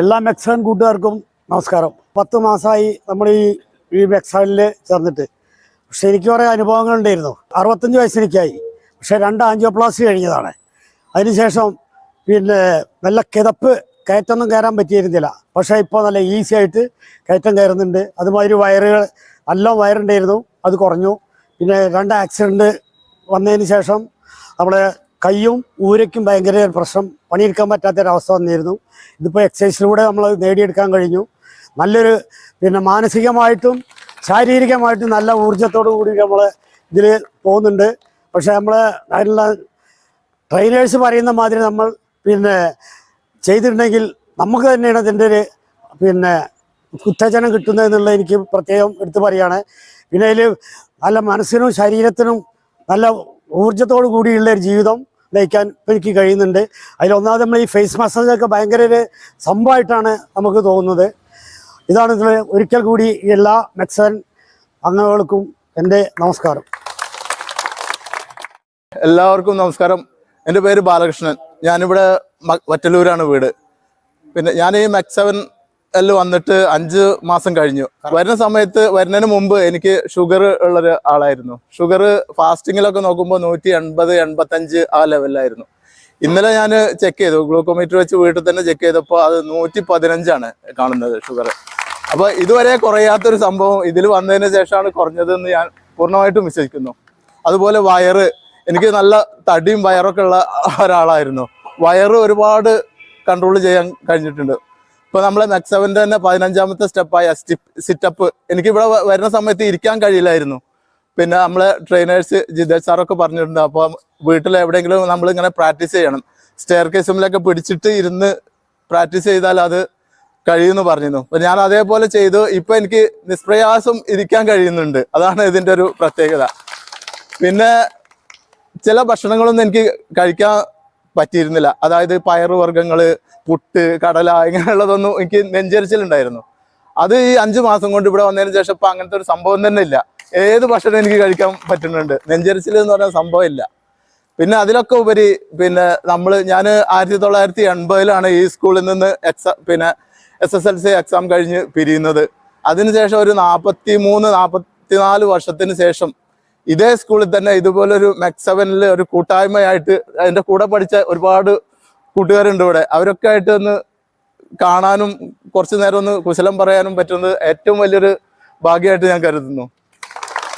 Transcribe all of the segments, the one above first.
എല്ലാ മെക്സാൻ കൂട്ടുകാർക്കും നമസ്കാരം. പത്ത് മാസമായി നമ്മൾ ഈ ഈ ചേർന്നിട്ട്. പക്ഷെ എനിക്ക് കുറേ അനുഭവങ്ങൾ ഉണ്ടായിരുന്നു. അറുപത്തഞ്ച് വയസ്സെനിക്കായി പക്ഷെ രണ്ട് ആൻജിയോപ്ലാസ്റ്റി കഴിഞ്ഞതാണ്. അതിനുശേഷം പിന്നെ നല്ല കിതപ്പ് കയറ്റൊന്നും കയറാൻ പറ്റിയിരുന്നില്ല. പക്ഷേ ഇപ്പോൾ നല്ല ഈസി ആയിട്ട് കയറ്റം കയറുന്നുണ്ട്. അതുമാതിരി വയറുകൾ നല്ല വയറുണ്ടായിരുന്നു. അത് കുറഞ്ഞു. പിന്നെ രണ്ട് ആക്സിഡന്റ് വന്നതിന് ശേഷം നമ്മുടെ കയ്യും ഊരയ്ക്കും ഭയങ്കര പ്രശ്നം. പണിയെടുക്കാൻ പറ്റാത്തൊരവസ്ഥ വന്നിരുന്നു. ഇതിപ്പോൾ എക്സസൈസിലൂടെ നമ്മൾ നേടിയെടുക്കാൻ കഴിഞ്ഞു. നല്ലൊരു പിന്നെ മാനസികമായിട്ടും ശാരീരികമായിട്ടും നല്ല ഊർജത്തോടു കൂടി നമ്മൾ ഇതിൽ പോകുന്നുണ്ട്. പക്ഷേ നമ്മൾ അതിനുള്ള ട്രെയിനേഴ്സ് പറയുന്ന മാതിരി നമ്മൾ പിന്നെ ചെയ്തിട്ടുണ്ടെങ്കിൽ നമുക്ക് തന്നെയാണ് അതിന്റെ ഒരു പിന്നെ ഉത്തേജനം കിട്ടുന്നതെന്നുള്ള എനിക്ക് പ്രത്യേകം എടുത്തു പറയുകയാണ് പിന്നെ അതിൽ നല്ല മനസ്സിനും ശരീരത്തിനും നല്ല ഊർജത്തോടു കൂടിയുള്ള ഒരു ജീവിതം നയിക്കാൻ എനിക്ക് കഴിയുന്നുണ്ട്. അതിലൊന്നാമത് നമ്മൾ ഈ ഫേസ് മസാജൊക്കെ ഭയങ്കര ഒരു സംഭവമായിട്ടാണ് നമുക്ക് തോന്നുന്നത്. ഇതാണ് ഇതിൽ ഒരിക്കൽ കൂടി എല്ലാ മെക്സൻ അംഗങ്ങൾക്കും എന്റെ നമസ്കാരം. എല്ലാവർക്കും നമസ്കാരം. എന്റെ പേര് ബാലകൃഷ്ണൻ. ഞാനിവിടെ വറ്റലൂരാണ് വീട്. പിന്നെ ഞാൻ ഈ മെക് എൽ വന്നിട്ട് അഞ്ച് മാസം കഴിഞ്ഞു. വരുന്ന സമയത്ത് വരുന്നതിന് മുമ്പ് എനിക്ക് ഷുഗർ ഉള്ളൊരു ആളായിരുന്നു. ഷുഗർ ഫാസ്റ്റിങ്ങിലൊക്കെ നോക്കുമ്പോൾ നൂറ്റി എൺപത് എൺപത്തഞ്ച് ആ ലെവലിലായിരുന്നു ഇന്നലെ ഞാൻ ചെക്ക് ചെയ്തു. ഗ്ലൂക്കോമീറ്റർ വെച്ച് വീട്ടിൽ തന്നെ ചെക്ക് ചെയ്തപ്പോൾ അത് നൂറ്റി പതിനഞ്ചാണ് കാണുന്നത് ഷുഗർ അപ്പോൾ ഇതുവരെ കുറയാത്തൊരു സംഭവം ഇതിൽ വന്നതിന് ശേഷമാണ് കുറഞ്ഞതെന്ന് ഞാൻ പൂർണമായിട്ടും വിശ്വസിക്കുന്നു. അതുപോലെ വയറ് എനിക്ക് നല്ല തടിയും വയറൊക്കെ ഉള്ള ഒരാളായിരുന്നു. വയറ് ഒരുപാട് കൺട്രോൾ ചെയ്യാൻ കഴിഞ്ഞിട്ടുണ്ട്. ഇപ്പൊ നമ്മളെ മെക്സവന്റെ തന്നെ പതിനഞ്ചാമത്തെ സ്റ്റെപ്പായ സിറ്റപ്പ് എനിക്ക് ഇവിടെ വരുന്ന സമയത്ത് ഇരിക്കാൻ കഴിയില്ലായിരുന്നു. പിന്നെ നമ്മളെ ട്രെയിനേഴ്സ് ജിതേഷ് സാറൊക്കെ പറഞ്ഞിട്ടുണ്ട്. അപ്പോൾ വീട്ടിൽ എവിടെയെങ്കിലും നമ്മൾ ഇങ്ങനെ പ്രാക്ടീസ് ചെയ്യണം സ്റ്റെയർ കേസുമിലൊക്കെ പിടിച്ചിട്ട് ഇരുന്ന് പ്രാക്ടീസ് ചെയ്താൽ അത് കഴിയുമെന്ന് പറഞ്ഞിരുന്നു. അപ്പൊ ഞാൻ അതേപോലെ ചെയ്തു. ഇപ്പൊ എനിക്ക് നിഷ്പ്രയാസം ഇരിക്കാൻ കഴിയുന്നുണ്ട്. അതാണ് ഇതിന്റെ ഒരു പ്രത്യേകത. പിന്നെ ചില ഭക്ഷണങ്ങളൊന്നും എനിക്ക് കഴിക്കാൻ പറ്റിയിരുന്നില്ല. അതായത് പയറുവർഗങ്ങൾ പുട്ട് കടല ഇങ്ങനെയുള്ളതൊന്നും എനിക്ക് നെഞ്ചരിച്ചിലുണ്ടായിരുന്നു. അത് ഈ അഞ്ചു മാസം കൊണ്ട് ഇവിടെ വന്നതിന് ശേഷം ഇപ്പൊ അങ്ങനത്തെ ഒരു സംഭവം തന്നെ ഇല്ല. ഏത് ഭക്ഷണം എനിക്ക് കഴിക്കാൻ പറ്റുന്നുണ്ട്. നെഞ്ചരിച്ചിൽ എന്ന് പറയുന്ന സംഭവം ഇല്ല. പിന്നെ അതിലൊക്കെ ഉപരി പിന്നെ നമ്മൾ ഞാൻ ആയിരത്തി തൊള്ളായിരത്തി എൺപതിലാണ് ഈ സ്കൂളിൽ നിന്ന് എക്സാം പിന്നെ S S L C exam കഴിഞ്ഞ് പിരിയുന്നത്. അതിനുശേഷം ഒരു നാൽപ്പത്തി മൂന്ന് നാൽപ്പത്തി നാല് വർഷത്തിന് ശേഷം ഇതേ സ്കൂളിൽ തന്നെ ഇതുപോലൊരു മെക്സവനിൽ ഒരു കൂട്ടായ്മയായിട്ട് അതിന്റെ കൂടെ പഠിച്ച ഒരുപാട് കൂട്ടുകാരുണ്ട് ഇവിടെ. അവരൊക്കെ ആയിട്ട് ഒന്ന് കാണാനും കുറച്ചു നേരം ഒന്ന് കുശലം പറയാനും പറ്റുന്നത് ഏറ്റവും വലിയൊരു ഭാഗ്യമായിട്ട് ഞാൻ കരുതുന്നു.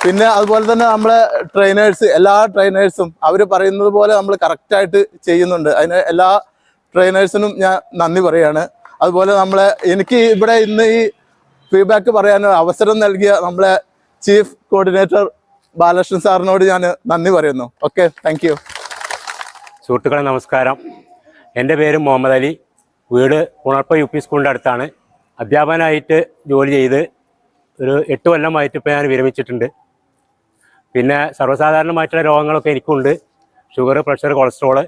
പിന്നെ അതുപോലെ തന്നെ നമ്മളെ ട്രെയിനേഴ്സ് എല്ലാ ട്രെയിനേഴ്സും അവർ പറയുന്നത് പോലെ നമ്മൾ കറക്റ്റായിട്ട് ചെയ്യുന്നുണ്ട്. അതിന് എല്ലാ ട്രെയിനേഴ്സിനും ഞാൻ നന്ദി പറയാണ്. അതുപോലെ നമ്മളെ എനിക്ക് ഇവിടെ ഇന്ന് ഈ ഫീഡ്ബാക്ക് പറയാൻ അവസരം നൽകിയ നമ്മളെ ചീഫ് കോർഡിനേറ്റർ ബാലകൃഷ്ണൻ സാറിനോട് ഞാൻ നന്ദി പറയുന്നു. ഓക്കെ താങ്ക് സുഹൃത്തുക്കളെ നമസ്കാരം. എന്റെ പേര് മുഹമ്മദ് അലി. വീട് ഉണർപ്പ യു പി സ്കൂളിന്റെ അടുത്താണ്. അധ്യാപകനായിട്ട് ജോലി ചെയ്ത് ഒരു എട്ട് കൊല്ലമായിട്ട് ഇപ്പോൾ ഞാൻ വിരമിച്ചിട്ടുണ്ട്. പിന്നെ സർവസാധാരണമായിട്ടുള്ള രോഗങ്ങളൊക്കെ എനിക്കുണ്ട്. ഷുഗർ പ്രഷർ കൊളസ്ട്രോൾ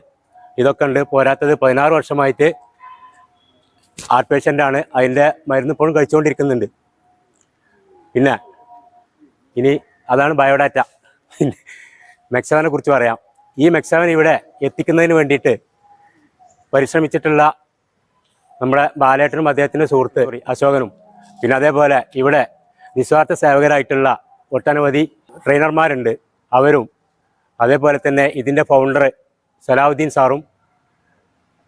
ഇതൊക്കെ ഉണ്ട്. പോരാത്തത് പതിനാറ് വർഷമായിട്ട് ഹാർട്ട് പേഷ്യന്റാണ്. അതിന്റെ മരുന്ന് ഇപ്പോഴും കഴിച്ചുകൊണ്ടിരിക്കുന്നുണ്ട്. പിന്നെ ഇനി അതാണ് ബയോഡാറ്റ. മെക്സവനെ കുറിച്ച് പറയാം. ഈ മെക്സവൻ ഇവിടെ എത്തിക്കുന്നതിന് വേണ്ടിയിട്ട് പരിശ്രമിച്ചിട്ടുള്ള നമ്മുടെ ബാലേട്ടനും അദ്ദേഹത്തിന്റെ സുഹൃത്ത് അശോകനും. പിന്നെ അതേപോലെ ഇവിടെ നിസ്വാർത്ഥ സേവകരായിട്ടുള്ള ഒട്ടനവധി ട്രെയിനർമാരുണ്ട് അവരും അതേപോലെ തന്നെ ഇതിന്റെ ഫൗണ്ടർ സലാഹുദ്ദീൻ സാറും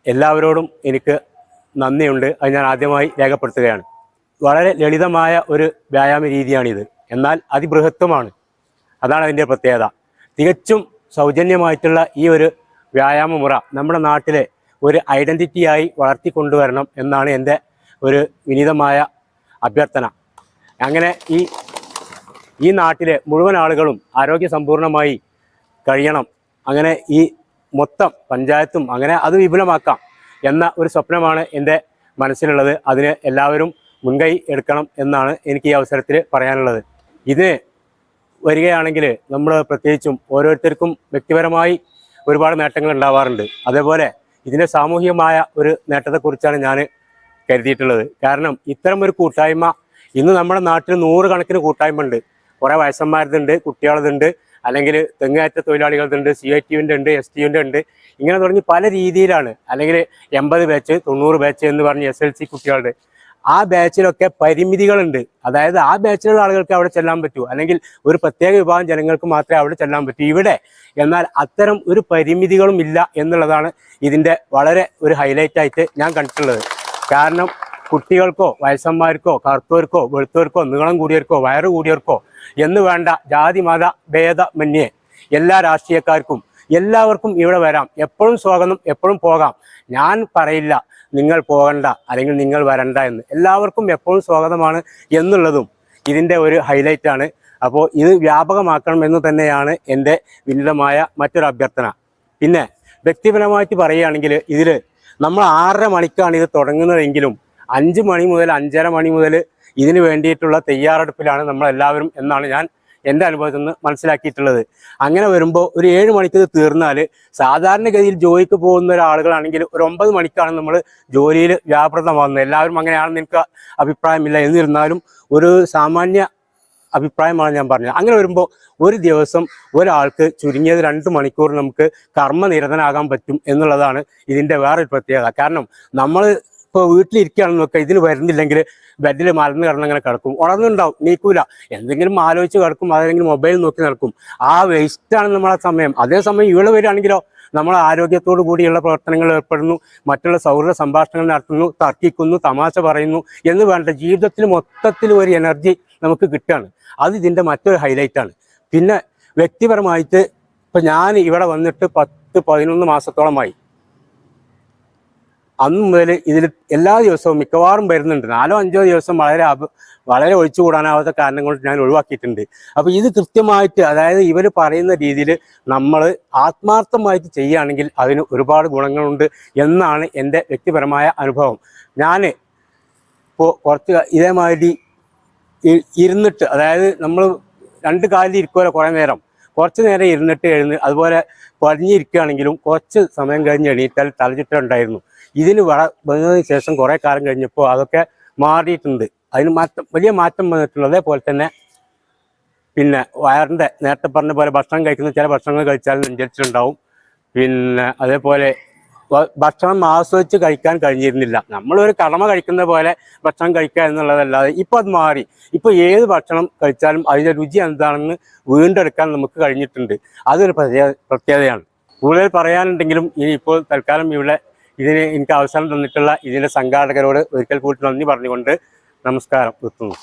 എല്ലാവരോടും എനിക്ക് നന്ദിയുണ്ട്. അത് ഞാൻ ആദ്യമായി രേഖപ്പെടുത്തുകയാണ്. വളരെ ലളിതമായ ഒരു വ്യായാമ രീതിയാണിത്. എന്നാൽ അതിബൃഹത്വമാണ്. അതാണ് അതിന്റെ പ്രത്യേകത. തികച്ചും സൗജന്യമായിട്ടുള്ള ഈ ഒരു വ്യായാമ മുറ നമ്മുടെ നാട്ടിലെ ഒരു ഐഡന്റിറ്റിയായി വളർത്തിക്കൊണ്ടുവരണം എന്നാണ് എന്റെ ഒരു വിനീതമായ അഭ്യർത്ഥന. അങ്ങനെ ഈ ഈ നാട്ടിലെ മുഴുവൻ ആളുകളും ആരോഗ്യ സമ്പൂർണമായി കഴിയണം. അങ്ങനെ ഈ മൊത്തം പഞ്ചായത്തും അങ്ങനെ അത് വിപുലമാക്കാം എന്ന ഒരു സ്വപ്നമാണ് എന്റെ മനസ്സിലുള്ളത്. അതിന് എല്ലാവരും മുൻകൈ എടുക്കണം എന്നാണ് എനിക്ക് ഈ അവസരത്തിൽ പറയാനുള്ളത്. ഇതിന് വരികയാണെങ്കിൽ നമ്മൾ പ്രത്യേകിച്ചും ഓരോരുത്തർക്കും വ്യക്തിപരമായി ഒരുപാട് നേട്ടങ്ങൾ ഉണ്ടാവാറുണ്ട്. അതേപോലെ ഇതിന്റെ സാമൂഹികമായ ഒരു നേട്ടത്തെക്കുറിച്ചാണ് ഞാൻ കരുതിയിട്ടുള്ളത്. കാരണം ഇത്തരം ഒരു കൂട്ടായ്മ ഇന്ന് നമ്മുടെ നാട്ടിൽ നൂറുകണക്കിന് കൂട്ടായ്മ ഉണ്ട് കുറേ വയസ്സന്മാരുണ്ട് കുട്ടികളുണ്ട് അല്ലെങ്കിൽ തെങ്ങേറ്റ തൊഴിലാളികളുണ്ട് സി ഐ ടിയുടെ ഉണ്ട് എസ് ടിയുടെ ഉണ്ട് ഇങ്ങനെ തുടങ്ങി പല രീതിയിലാണ്. അല്ലെങ്കിൽ എൺപത് ബാച്ച് തൊണ്ണൂറ് ബാച്ച് എന്ന് പറഞ്ഞ് എസ് എൽ സി കുട്ടികളുടെ ആ ബാച്ചിലൊക്കെ പരിമിതികളുണ്ട്. അതായത് ആ ബാച്ചിലുള്ള ആളുകൾക്ക് അവിടെ ചെല്ലാൻ പറ്റൂ. അല്ലെങ്കിൽ ഒരു പ്രത്യേക വിഭാഗം ജനങ്ങൾക്ക് മാത്രമേ അവിടെ ചെല്ലാൻ പറ്റൂ. ഇവിടെ എന്നാൽ അത്തരം ഒരു പരിമിതികളും ഇല്ല എന്നുള്ളതാണ് ഇതിന്റെ വളരെ ഒരു ഹൈലൈറ്റ് ആയിട്ട് ഞാൻ കണ്ടിട്ടുള്ളത്. കാരണം കുട്ടികൾക്കോ വയസ്സന്മാർക്കോ കറുത്തവർക്കോ വെളുത്തവർക്കോ നീളം കൂടിയവർക്കോ വയറ് കൂടിയവർക്കോ എന്ന് വേണ്ട ജാതി മത ഭേദമന്യേ എല്ലാ രാഷ്ട്രീയക്കാർക്കും എല്ലാവർക്കും ഇവിടെ വരാം. എപ്പോഴും സ്വാഗതം എപ്പോഴും പോകാം. ഞാൻ പറയില്ല. നിങ്ങൾ പോകണ്ട അല്ലെങ്കിൽ നിങ്ങൾ വരണ്ട എന്ന് എല്ലാവർക്കും എപ്പോഴും സ്വാഗതമാണ് എന്നുള്ളതും ഇതിന്റെ ഒരു ഹൈലൈറ്റ് ആണ്. അപ്പോൾ ഇത് വ്യാപകമാക്കണമെന്ന് തന്നെയാണ് എന്റെ വിനിതമായ മറ്റൊരു അഭ്യർത്ഥന. പിന്നെ വ്യക്തിപരമായിട്ട് പറയുകയാണെങ്കിൽ ഇതിൽ നമ്മൾ ആറര മണിക്കാണ് ഇത് തുടങ്ങുന്നതെങ്കിലും അഞ്ച് മണി മുതൽ അഞ്ചര മണി മുതൽ ഇതിന് വേണ്ടിയിട്ടുള്ള തയ്യാറെടുപ്പിലാണ് നമ്മളെല്ലാവരും എന്നാണ് ഞാൻ എന്റെ അനുഭവത്തിൽ നിന്ന് മനസ്സിലാക്കിയിട്ടുള്ളത്. അങ്ങനെ വരുമ്പോൾ ഒരു ഏഴ് മണിക്ക് ഇത് തീർന്നാൽ സാധാരണഗതിയിൽ ജോലിക്ക് പോകുന്ന ഒരാളുകളാണെങ്കിൽ ഒരു ഒമ്പത് മണിക്കാണ് നമ്മൾ ജോലിയിൽ വ്യാപൃതമാകുന്നത്. എല്ലാവരും അങ്ങനെയാണെന്ന് എനിക്ക് അഭിപ്രായമില്ല. എന്നിരുന്നാലും ഒരു സാമാന്യ അഭിപ്രായമാണ് ഞാൻ പറഞ്ഞത്. അങ്ങനെ വരുമ്പോൾ ഒരു ദിവസം ഒരാൾക്ക് ചുരുങ്ങിയത് രണ്ട് മണിക്കൂർ നമുക്ക് കർമ്മനിരതനാകാൻ പറ്റും എന്നുള്ളതാണ് ഇതിന്റെ വേറൊരു പ്രത്യേകത. കാരണം നമ്മൾ ഇപ്പോൾ വീട്ടിലിരിക്കുകയാണെന്ന് നോക്കുക ഇതിന് വരുന്നില്ലെങ്കിൽ ബെഡിൽ മലർന്ന് കിടന്നങ്ങനെ കിടക്കും. ഉണർന്നുണ്ടാവും നീക്കൂല. എന്തെങ്കിലും ആലോചിച്ച് കിടക്കും അതെങ്കിലും മൊബൈൽ നോക്കി നടക്കും. ആ വേസ്റ്റാണ് നമ്മളെ സമയം. അതേസമയം ഇവിടെ വരികയാണെങ്കിലോ നമ്മൾ ആരോഗ്യത്തോടു കൂടിയുള്ള പ്രവർത്തനങ്ങൾ ഏർപ്പെടുന്നു മറ്റുള്ള സൗഹൃദ സംഭാഷണങ്ങൾ നടത്തുന്നു തർക്കിക്കുന്നു തമാശ പറയുന്നു എന്ന് വേണ്ട ജീവിതത്തിൽ മൊത്തത്തിൽ ഒരു എനർജി നമുക്ക് കിട്ടുകയാണ്. അത് ഇതിന്റെ മറ്റൊരു ഹൈലൈറ്റാണ് പിന്നെ വ്യക്തിപരമായിട്ട് ഇപ്പം ഞാൻ ഇവിടെ വന്നിട്ട് പത്ത് പതിനൊന്ന് മാസത്തോളമായി. അന്ന് മുതൽ ഇതിൽ എല്ലാ ദിവസവും മിക്കവാറും വരുന്നുണ്ട്. നാലോ അഞ്ചോ ദിവസം വളരെ വളരെ ഒഴിച്ചു കൂടാനാവാത്ത കാരണം കൊണ്ട് ഞാൻ ഒഴിവാക്കിയിട്ടുണ്ട്. അപ്പോൾ ഇത് കൃത്യമായിട്ട് അതായത് ഇവർ പറയുന്ന രീതിയിൽ നമ്മൾ ആത്മാർത്ഥമായിട്ട് ചെയ്യുകയാണെങ്കിൽ അതിന് ഒരുപാട് ഗുണങ്ങളുണ്ട് എന്നാണ് എന്റെ വ്യക്തിപരമായ അനുഭവം. ഞാൻ ഇപ്പോൾ കുറച്ച് ഇതേമാതിരി ഇരുന്നിട്ട് അതായത് നമ്മൾ രണ്ട് കാലിൽ ഇരിക്കുമല്ലോ കുറേ നേരം. കുറച്ച് നേരം ഇരുന്നിട്ട് എഴുന്ന് അതുപോലെ പടിഞ്ഞിരിക്കുകയാണെങ്കിലും കുറച്ച് സമയം കഴിഞ്ഞ് എണീറ്റാൽ തലചുറ്റുണ്ടായിരുന്നു ഇതിന് വള വന്നതിന് ശേഷം കുറേ കാലം കഴിഞ്ഞപ്പോൾ അതൊക്കെ മാറിയിട്ടുണ്ട്. അതിന് മാറ്റം വലിയ മാറ്റം വന്നിട്ടുണ്ട്. അതേപോലെ തന്നെ പിന്നെ വയറിന്റെ നേരത്തെ പറഞ്ഞ പോലെ ഭക്ഷണം കഴിക്കുന്ന ചില ഭക്ഷണങ്ങൾ കഴിച്ചാൽ നെഞ്ചരിച്ചിട്ടുണ്ടാവും പിന്നെ അതേപോലെ ഭക്ഷണം ആസ്വദിച്ച് കഴിക്കാൻ കഴിഞ്ഞിരുന്നില്ല. നമ്മളൊരു കടമ കഴിക്കുന്ന പോലെ ഭക്ഷണം കഴിക്കുക എന്നുള്ളതല്ലാതെ ഇപ്പോൾ അത് മാറി. ഇപ്പോൾ ഏത് ഭക്ഷണം കഴിച്ചാലും അതിന്റെ രുചി എന്താണെന്ന് വീണ്ടെടുക്കാൻ നമുക്ക് കഴിഞ്ഞിട്ടുണ്ട്. അതൊരു പ്രത്യേക പ്രത്യേകതയാണ്. കൂടുതൽ പറയാനുണ്ടെങ്കിലും ഇപ്പോൾ തൽക്കാലം ഇവിടെ ഇതിന് എനിക്ക് അവസരം തന്നിട്ടുള്ള ഇതിന്റെ സംഘാടകരോട് ഒരിക്കൽ കൂടി നന്ദി പറഞ്ഞുകൊണ്ട് നമസ്കാരം നിർത്തുന്നു.